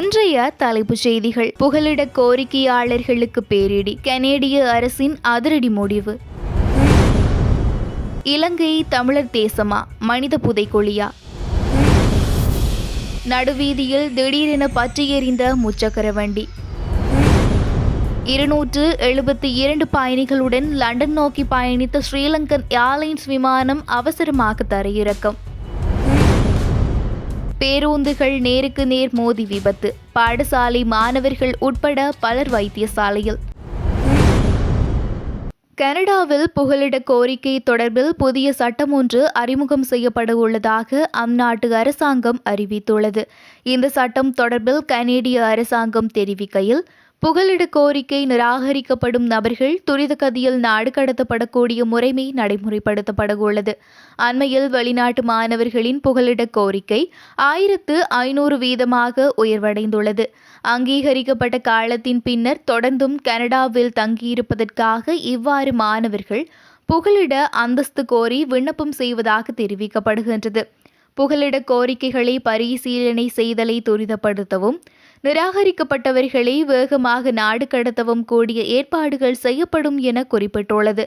இன்றைய தலைப்புச் செய்திகள். புகலிட கோரிக்கையாளர்களுக்கு பேரிடி. கனேடிய அரசின் அதிரடி முடிவு. இலங்கை தமிழர் தேசமா? மனித புதைக்குழியா நடுவீதியில் திடீரென பற்றி எறிந்த முச்சக்கர வண்டி. இருநூற்று எழுபத்தி இரண்டு பயணிகளுடன் லண்டன் நோக்கி பயணித்த ஸ்ரீலங்கன் ஏர்லைன்ஸ் விமானம் அவசரமாக தரையிறக்கம். பேருந்துகள் நேருக்கு நேர் மோதி விபத்து. பாடசாலை மாணவர்கள் உட்பட பலர் வைத்தியசாலையில். கனடாவில் புகலிட கோரிக்கை தொடர்பில் புதிய சட்டம் ஒன்று அறிமுகம் செய்யப்பட உள்ளதாக அந்நாட்டு அரசாங்கம் அறிவித்துள்ளது. இந்த சட்டம் தொடர்பில் கனேடிய அரசாங்கம் தெரிவிக்கையில் புகலிட கோரிக்கை நிராகரிக்கப்படும் நபர்கள் துரித கதியில் நாடு கடத்தப்படக்கூடிய முறைமை நடைமுறைப்படுத்தப்பட உள்ளது அண்மையில் வெளிநாட்டு மாணவர்களின் புகலிட கோரிக்கை ஆயிரத்து ஐநூறு வீதமாக உயர்வடைந்துள்ளது. அங்கீகரிக்கப்பட்ட காலத்தின் பின்னர் தொடர்ந்தும் கனடாவில் தங்கியிருப்பதற்காக இவ்வாறு மாணவர்கள் புகலிட அந்தஸ்து கோரி விண்ணப்பம் செய்வதாக தெரிவிக்கப்படுகின்றது. புகலிட கோரிக்கைகளை பரிசீலனை செய்தலை துரிதப்படுத்தவும் நிராகரிக்கப்பட்டவர்களை வேகமாக நாடு கடத்தவும் கூடிய ஏற்பாடுகள் செய்யப்படும் என குறிப்பிட்டுள்ளது.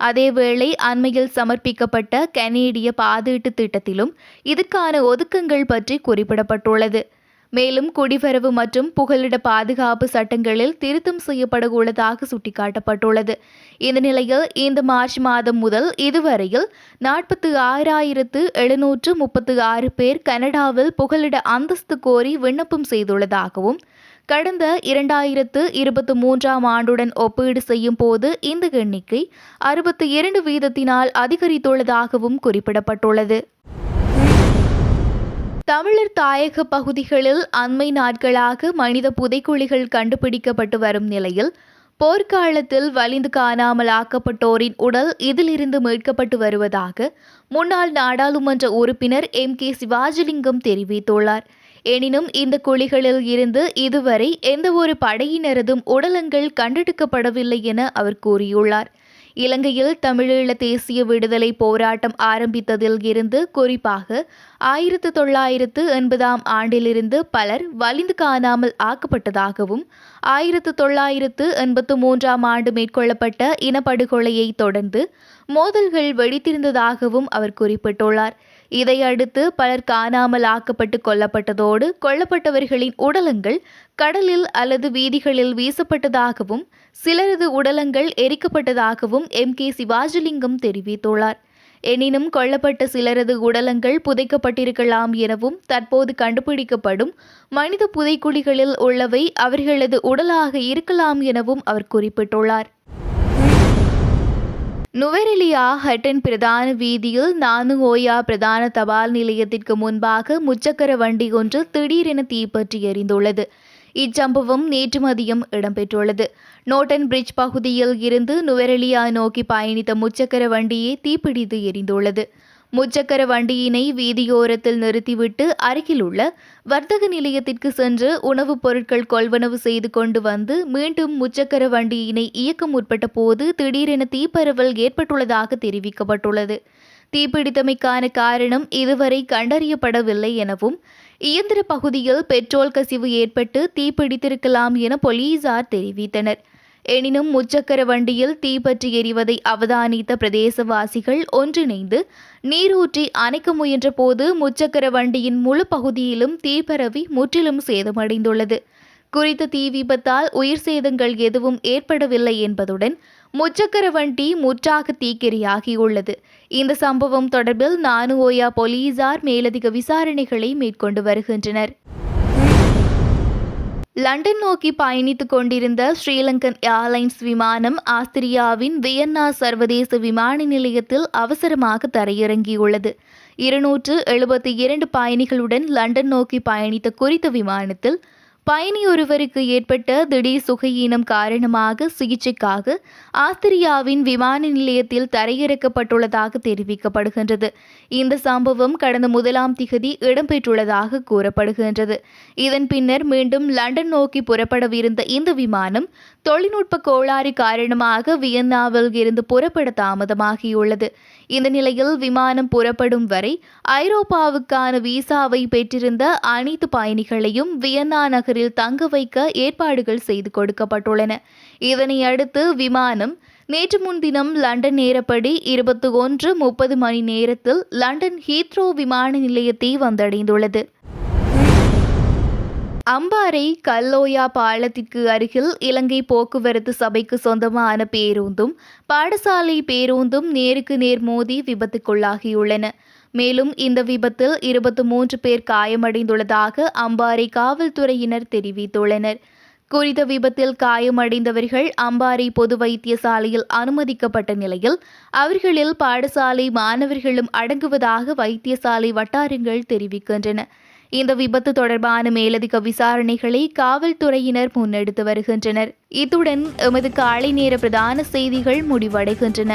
அதேவேளை அண்மையில் சமர்ப்பிக்கப்பட்ட கனேடிய பாதீட்டு திட்டத்திலும் இதற்கான ஒதுக்கங்கள் பற்றி குறிப்பிடப்பட்டுள்ளது. மேலும் குடிவரவு மற்றும் புகலிட பாதுகாப்பு சட்டங்களில் திருத்தம் செய்யப்பட உள்ளதாக சுட்டிக்காட்டப்பட்டுள்ளது. இந்த நிலையில் இந்த மார்ச் மாதம் முதல் இதுவரையில் நாற்பத்தி ஆறாயிரத்து எழுநூற்று முப்பத்தி ஆறு பேர் கனடாவில் புகலிட அந்தஸ்து கோரி விண்ணப்பம் செய்துள்ளதாகவும் கடந்த இரண்டாயிரத்து இருபத்தி மூன்றாம் ஆண்டுடன் ஒப்பீடு செய்யும் போது இந்த எண்ணிக்கை அறுபத்தி இரண்டு வீதத்தினால் அதிகரித்துள்ளதாகவும் குறிப்பிடப்பட்டுள்ளது. தமிழர் தாயக பகுதிகளில் அண்மை நாட்களாக மனித புதைக்குழிகள் கண்டுபிடிக்கப்பட்டு வரும் நிலையில் போர்க்காலத்தில் வலிந்து காணாமல் ஆக்கப்பட்டோரின் உடல் இதிலிருந்து மீட்கப்பட்டு வருவதாக முன்னாள் நாடாளுமன்ற உறுப்பினர் எம் கே சிவாஜிலிங்கம் தெரிவித்துள்ளார். எனினும் இந்த குழிகளில் இருந்து இதுவரை எந்தவொரு படையினரதும் உடலங்கள் கண்டெடுக்கப்படவில்லை என அவர் கூறியுள்ளார். இலங்கையில் தமிழீழ தேசிய விடுதலை போராட்டம் ஆரம்பித்ததில் இருந்து குறிப்பாக ஆயிரத்து தொள்ளாயிரத்து எண்பதாம் ஆண்டிலிருந்து பலர் வலிந்து காணாமல் ஆக்கப்பட்டதாகவும் ஆயிரத்து தொள்ளாயிரத்து எண்பத்து மூன்றாம் ஆண்டு மேற்கொள்ளப்பட்ட இனப்படுகொலையை தொடர்ந்து மோதல்கள் வெடித்திருந்ததாகவும் அவர் குறிப்பிட்டுள்ளார். இதையடுத்து பலர் காணாமல் ஆக்கப்பட்டு கொல்லப்பட்டதோடு கொல்லப்பட்டவர்களின் உடலங்கள் கடலில் அல்லது வீதிகளில் வீசப்பட்டதாகவும் சிலரது உடலங்கள் எரிக்கப்பட்டதாகவும் எம். கே. சிவாஜிலிங்கம் தெரிவித்துள்ளார். எனினும் கொல்லப்பட்ட சிலரது உடலங்கள் புதைக்கப்பட்டிருக்கலாம் எனவும் தற்போது கண்டுபிடிக்கப்படும் மனித புதைக்குழிகளில் உள்ளவை அவர்களது உடலாக இருக்கலாம் எனவும் அவர் குறிப்பிட்டுள்ளார். நுவரெலியா ஹட்டன் பிரதான வீதியில் நானு ஓயா பிரதான தபால் நிலையத்திற்கு முன்பாக முச்சக்கர வண்டி ஒன்று திடீரென தீப்பற்றி எரிந்துள்ளது. இச்சம்பவம் நேற்று மதியம் இடம்பெற்றுள்ளது. நோட்டன் பிரிட்ஜ் பகுதியில் இருந்து நுவரெலியா நோக்கி பயணித்த முச்சக்கர வண்டியே தீப்பிடித்து எரிந்துள்ளது. முச்சக்கர வண்டியினை வீதியோரத்தில் நிறுத்திவிட்டு அருகில் உள்ள வர்த்தக நிலையத்திற்கு சென்று உணவுப் பொருட்கள் கொள்வனவு செய்து கொண்டு வந்து மீண்டும் முச்சக்கர வண்டியினை இயக்க முற்பட்ட போது திடீரென தீப்பரவல் ஏற்பட்டுள்ளதாக தெரிவிக்கப்பட்டுள்ளது. தீப்பிடித்தமைக்கான காரணம் இதுவரை கண்டறியப்படவில்லை எனவும் இயந்திர பகுதியில் பெட்ரோல் கசிவு ஏற்பட்டு தீப்பிடித்திருக்கலாம் என போலீசார் தெரிவித்தனர். எனினும் முச்சக்கர வண்டியில் தீப்பற்றி எரிவதை அவதானித்த பிரதேசவாசிகள் ஒன்றிணைந்து நீரூற்றி அணைக்க முயன்ற போது முச்சக்கர வண்டியின் முழு பகுதியிலும் தீப்பரவி முற்றிலும் சேதமடைந்துள்ளது. குறித்த தீ விபத்தால் உயிர் சேதங்கள் எதுவும் ஏற்படவில்லை என்பதுடன் முச்சக்கர வண்டி முற்றாக தீக்கிரையாகியுள்ளது. இந்த சம்பவம் தொடர்பில் நானுஓயா போலீசார் மேலதிக விசாரணைகளை மேற்கொண்டு வருகின்றனர். லண்டன் நோக்கி பயணித்துக் கொண்டிருந்த ஸ்ரீலங்கன் ஏர்லைன்ஸ் விமானம் ஆஸ்திரியாவின் வியன்னா சர்வதேச விமான நிலையத்தில் அவசரமாக தரையிறங்கியுள்ளது. இருநூற்று எழுபத்தி இரண்டு பயணிகளுடன் லண்டன் நோக்கி பயணித்த குறித்த விமானத்தில் பயணி ஒருவருக்கு ஏற்பட்ட திடீர் சுகையீனம் காரணமாக சிகிச்சைக்காக ஆஸ்திரியாவின் விமான நிலையத்தில் தரையிறக்கப்பட்டுள்ளதாக தெரிவிக்கப்படுகின்றது. இந்த சம்பவம் கடந்த முதலாம் திகதி இடம்பெற்றுள்ளதாக கூறப்படுகின்றது. இதன் பின்னர் மீண்டும் லண்டன் நோக்கி புறப்படவிருந்த இந்த விமானம் தொழில்நுட்ப கோளாறு காரணமாக வியன்னாவில் இருந்து புறப்பட தாமதமாகியுள்ளது. இந்த நிலையில் விமானம் புறப்படும் வரை ஐரோப்பாவுக்கான விசாவை பெற்றிருந்த அனைத்து பயணிகளையும் வியன்னா நகர் நகரில் தங்க வைக்க ஏற்பாடுகள் செய்து கொடுக்கப்பட்டுள்ளன. இதனை அடுத்து விமானம் நேற்று முன்தினம் லண்டன் நேரப்படி இருபத்தி ஒன்று முப்பது மணி நேரத்தில் லண்டன் ஹீத்ரோ விமான நிலையத்தை வந்தடைந்துள்ளது. அம்பாறை கல்லோயா பாலத்திற்கு அருகில் இலங்கை போக்குவரத்து சபைக்கு சொந்தமான பேருந்தும் பாடசாலை பேருந்தும் நேருக்கு நேர் மோதி விபத்துக்குள்ளாகியுள்ளன. மேலும் இந்த விபத்தில் இருபத்தி மூன்று பேர் காயமடைந்துள்ளதாக அம்பாறை காவல்துறையினர் தெரிவித்துள்ளனர். குறித்த விபத்தில் காயமடைந்தவர்கள் அம்பாறை பொது வைத்தியசாலையில் அனுமதிக்கப்பட்ட நிலையில் அவர்களில் பாடசாலை மாணவர்களும் அடங்குவதாக வைத்தியசாலை வட்டாரங்கள் தெரிவிக்கின்றன. இந்த விபத்து தொடர்பான மேலதிக விசாரணைகளை காவல்துறையினர் முன்னெடுத்து வருகின்றனர். இத்துடன் எமது காலை நேர பிரதான செய்திகள் முடிவடைகின்றன.